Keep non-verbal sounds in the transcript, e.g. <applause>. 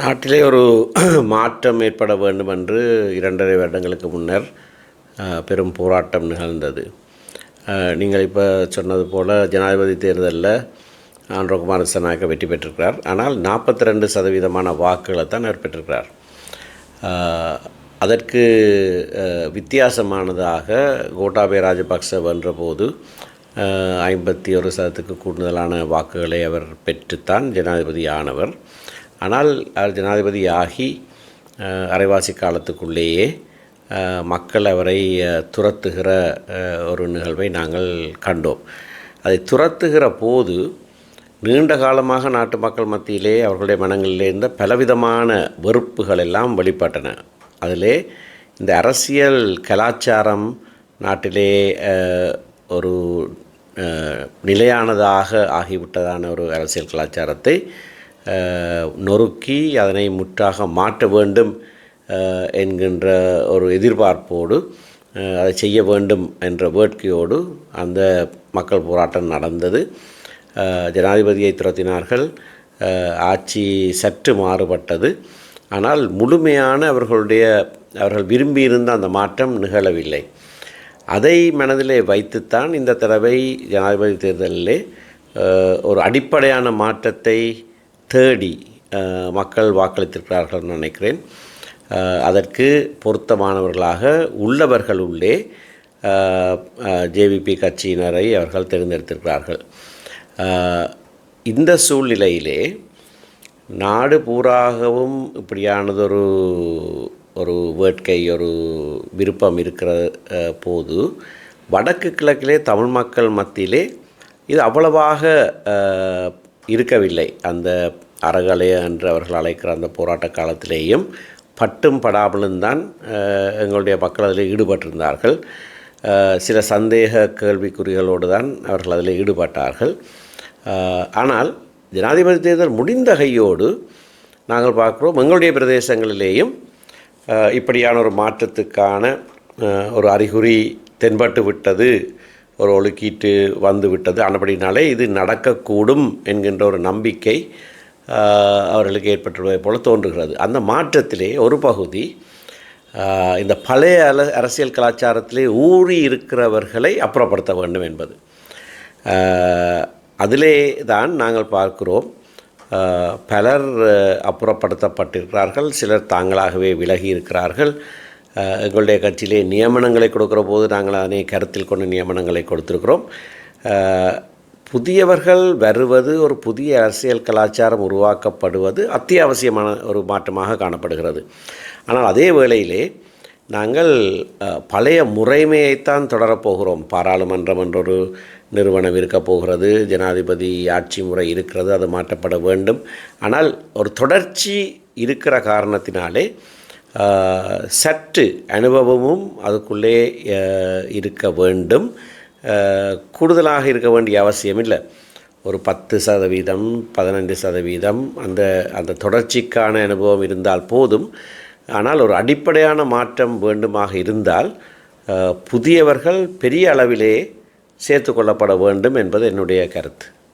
நாட்டிலே ஒரு <clears throat> மாற்றம் ஏற்பட வேண்டும் என்று இரண்டரை வருடங்களுக்கு முன்னர் பெரும் போராட்டம் நிகழ்ந்தது. நீங்கள் இப்போ சொன்னது போல் ஜனாதிபதி தேர்தலில் ஆண்ட்ரோகுமார் திசாநாயக்க வெற்றி பெற்றிருக்கிறார். ஆனால் நாற்பத்தி ரெண்டு சதவீதமான வாக்குகளை தான் அவர் பெற்றிருக்கிறார். அதற்கு வித்தியாசமானதாக கோட்டாபய ராஜபக்ச வென்றபோது ஐம்பத்தி ஒரு சதத்துக்கு கூடுதலான வாக்குகளை அவர் பெற்றுத்தான் ஜனாதிபதி ஆனவர் ஆனால் ஜனாதிபதி ஆகி அரைவாசி காலத்துக்குள்ளேயே மக்கள் அவரை துரத்துகிற ஒரு நிகழ்வை நாங்கள் கண்டோம். அதை துரத்துகிற போது நீண்ட காலமாக நாட்டு மக்கள் மத்தியிலே அவர்களுடைய மனங்களிலே இருந்த பலவிதமான வெறுப்புகள் எல்லாம் வெளிப்பட்டன. அதிலே இந்த அரசியல் கலாச்சாரம் நாட்டிலே ஒரு நிலையானதாக ஆகிவிட்டதான ஒரு அரசியல் கலாச்சாரத்தை நொறுக்கி அதனை முற்றாக மாற்ற வேண்டும் என்கின்ற ஒரு எதிர்பார்ப்போடு அதை செய்ய வேண்டும் என்ற வேட்கையோடு அந்த மக்கள் போராட்டம் நடந்தது. ஜனாதிபதியை துரத்தினார்கள். ஆட்சி சற்று மாறுபட்டது. ஆனால் முழுமையான அவர்களுடைய அவர்கள் விரும்பியிருந்த அந்த மாற்றம் நிகழவில்லை. அதை மனதிலே வைத்துத்தான் இந்த தடவை ஜனாதிபதி தேர்தலிலே ஒரு அடிப்படையான மாற்றத்தை தேடி மக்கள் வாக்களித்திருக்கிறார்கள் நினைக்கிறேன். அதற்கு பொருத்தமானவர்களாக உள்ளவர்கள் உள்ளே ஜேவிபி கட்சியினரை அவர்கள் தேர்ந்தெடுத்திருக்கிறார்கள். இந்த சூழ்நிலையிலே நாடு பூராகவும் இப்படியானதொரு ஒரு வேட்கை ஒரு விருப்பம் இருக்கிற போது வடக்கு கிழக்கிலே தமிழ் மக்கள் மத்தியிலே இது அவ்வளவாக இருக்கவில்லை. அந்த அறகலை என்று அவர்கள் அழைக்கிற அந்த போராட்ட காலத்திலேயும் பட்டும் படாமலும் தான் எங்களுடைய மக்கள் அதில் ஈடுபட்டிருந்தார்கள். சில சந்தேக கேள்விக்குறிகளோடு தான் அவர்கள் அதில் ஈடுபட்டார்கள். ஆனால் ஜனாதிபதி தேர்தல் முடிந்த கையோடு நாங்கள் பார்க்குறோம் எங்களுடைய பிரதேசங்களிலேயும் இப்படியான ஒரு மாற்றத்துக்கான ஒரு அறிகுறி தென்பட்டு விட்டது. ஒரு ஒழுக்கீட்டு வந்து விட்டது. ஆனபடினாலே இது நடக்கக்கூடும் என்கின்ற ஒரு நம்பிக்கை அவர்களுக்கு ஏற்பட்டுள்ளதை போல தோன்றுகிறது. அந்த மாற்றத்திலே ஒரு பகுதி இந்த பழைய அல அரசியல் கலாச்சாரத்திலே ஊறி இருக்கிறவர்களை அப்புறப்படுத்த வேண்டும் என்பது. அதிலே தான் நாங்கள் பார்க்கிறோம் பலர் அப்புறப்படுத்தப்பட்டிருக்கிறார்கள் சிலர் தாங்களாகவே விலகி இருக்கிறார்கள். எங்களுடைய கட்சியிலே நியமனங்களை கொடுக்குற போது நாங்கள் அதனை கருத்தில் கொண்டு நியமனங்களை கொடுத்துருக்கிறோம். புதியவர்கள் வருவது ஒரு புதிய அரசியல் கலாச்சாரம் உருவாக்கப்படுவது அத்தியாவசியமான ஒரு மாற்றமாக காணப்படுகிறது. ஆனால் அதே வேளையிலே நாங்கள் பழைய முறைமையைத்தான் தொடரப்போகிறோம். பாராளுமன்றம் என்றொரு நிறுவனம் இருக்க போகிறது ஜனாதிபதி ஆட்சி முறை இருக்கிறது அது மாற்றப்பட வேண்டும். ஆனால் ஒரு தொடர்ச்சி இருக்கிற காரணத்தினாலே சற்று அனுபவமும் அதுக்குள்ளே இருக்க வேண்டும். கூடுதலாக இருக்க வேண்டிய அவசியம் இல்லை. ஒரு பத்து சதவீதம் பதினைந்து சதவீதம் அந்த அந்த தொடர்ச்சிக்கான அனுபவம் இருந்தால் போதும். ஆனால் ஒரு அடிப்படையான மாற்றம் வேண்டுமாக இருந்தால் புதியவர்கள் பெரிய அளவிலே சேர்த்து கொள்ளப்பட வேண்டும் என்பது என்னுடைய கருத்து.